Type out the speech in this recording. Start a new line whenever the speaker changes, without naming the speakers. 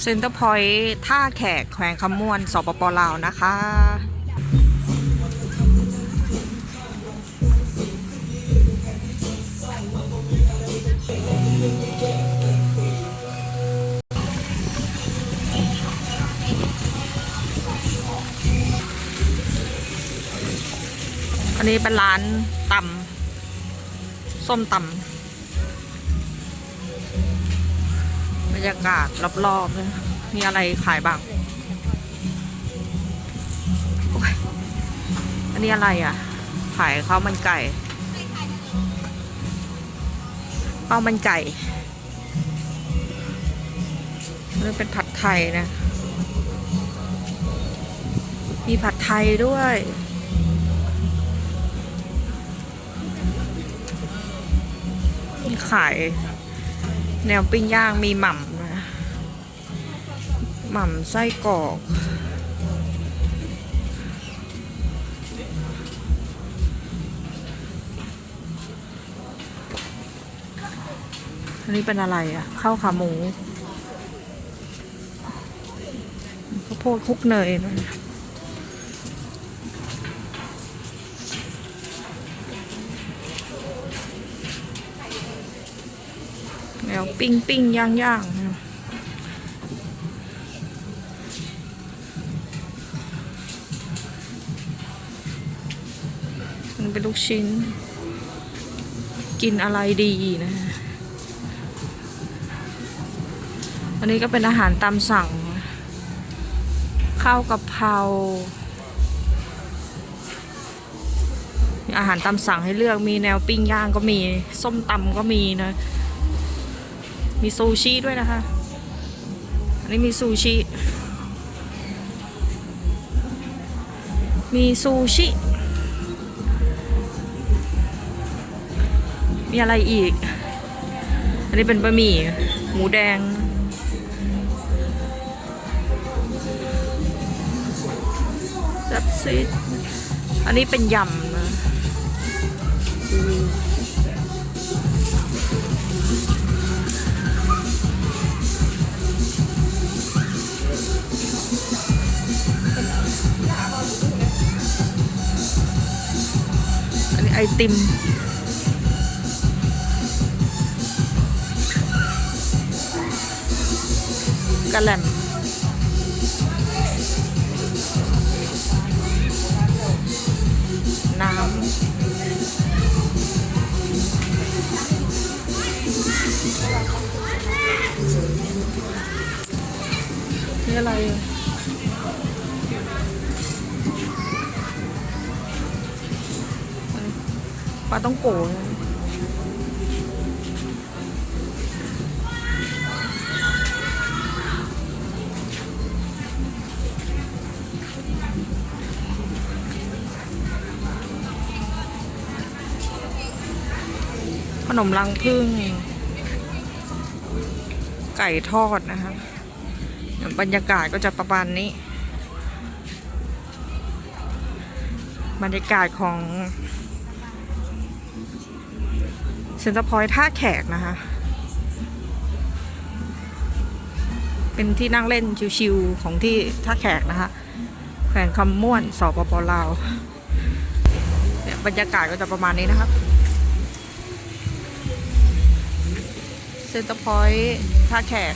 เซ็นเตอร์พอยท์ท่าแขกแขวงคำม่วนสปปลาวนะคะ อันนี้เป็นร้านตำส้มตำ บรรยากาศรอบๆ มีอะไรขายบ้างอันนี้อะไรอะ ขายข้าวมันไก่ข้าวมันไก่นี่เป็นผัดไทยนะ มีผัดไทยด้วยมีขาย แนวปิ้งย่างมีหม่ำนะหม่ำไส้กรอกอันนี้เป็นอะไรอะข้าวขาหมูข้าวโพดคลุกเนยนะ วปิ้งปิ้งย่างย่างมันเป็นลูกชิ้น กินอะไรดีนะอันนี้ก็เป็นอาหารตามสั่ง ข้าวกะเพราอาหารตามสั่งให้เลือกมีแนวปิ้งย่างก็มี ส้มตำก็มีนะ มีซูชิด้วยนะคะ อันนี้มีซูชิ มีซูชิ มีอะไรอีก อันนี้เป็นบะหมี่ หมูแดง จับซิดอันนี้เป็นยำนะ ไอติม กะแหล่ำน้ำนี่อะไร ปลาต้องโกะขนมรังพึ่ง ไก่ทอดนะคะบรรยากาศก็จะประมาณนี้ บรรยากาศของ ซ็นเตอร์พอยท์ท่าแขกนะคะ เป็นที่นั่งเล่นชิวๆของที่ท่าแขกนะคะ แขวงคำม่วนสปปลาวเนี่ยบรรยากาศก็จะประมาณนี้นะครับเซ็นเตอร์พอยท์ท่าแขก